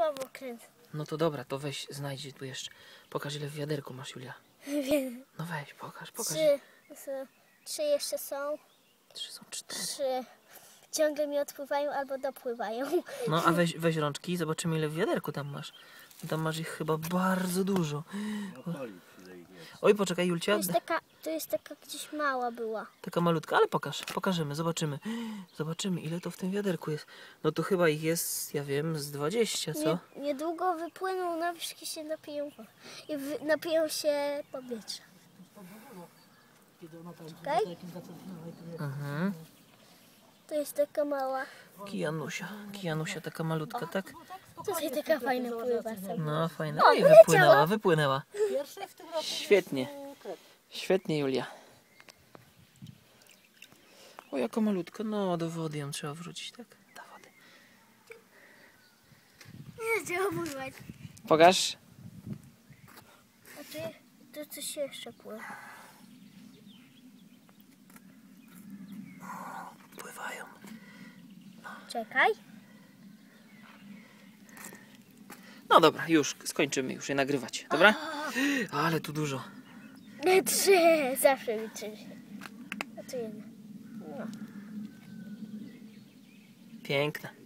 słabo kręcę. No to dobra, to weź, znajdź tu jeszcze. Pokaż ile w wiaderku masz, Julia. Wiem. No weź, pokaż, pokaż. Trzy, trzy jeszcze są. Trzy są cztery. Trzy ciągle mi odpływają albo dopływają. No a weź, weź rączki i zobaczymy ile w wiaderku tam masz. Tam masz ich chyba bardzo dużo. Oj, poczekaj To Julcia, jest taka, to jest taka gdzieś mała była. taka malutka, ale pokaż, pokażemy, zobaczymy. Zobaczymy ile to w tym wiaderku jest. No to chyba ich jest, ja wiem, z 20, co? Nie, niedługo wypłyną na wierzch i się napiją. I wy, napiją się powietrza. Czekaj. Mhm. To jest taka mała. Kijanusia, Kijanusia taka malutka, tak? Tutaj taka fajna pływa. sobie. No fajna. Oj, wypłynęła, wypłynęła. Świetnie. Świetnie, Julia. O, jako malutko. No, do wody ją trzeba wrzucić, tak? Do wody. Nie chciałam pływać. Pokaż. A tu, tu coś jeszcze pływa. Czekaj. No dobra, już skończymy już je nagrywać, dobra? Ale tu dużo. Trzy. Zawsze liczy się. A tu jedna. Piękne.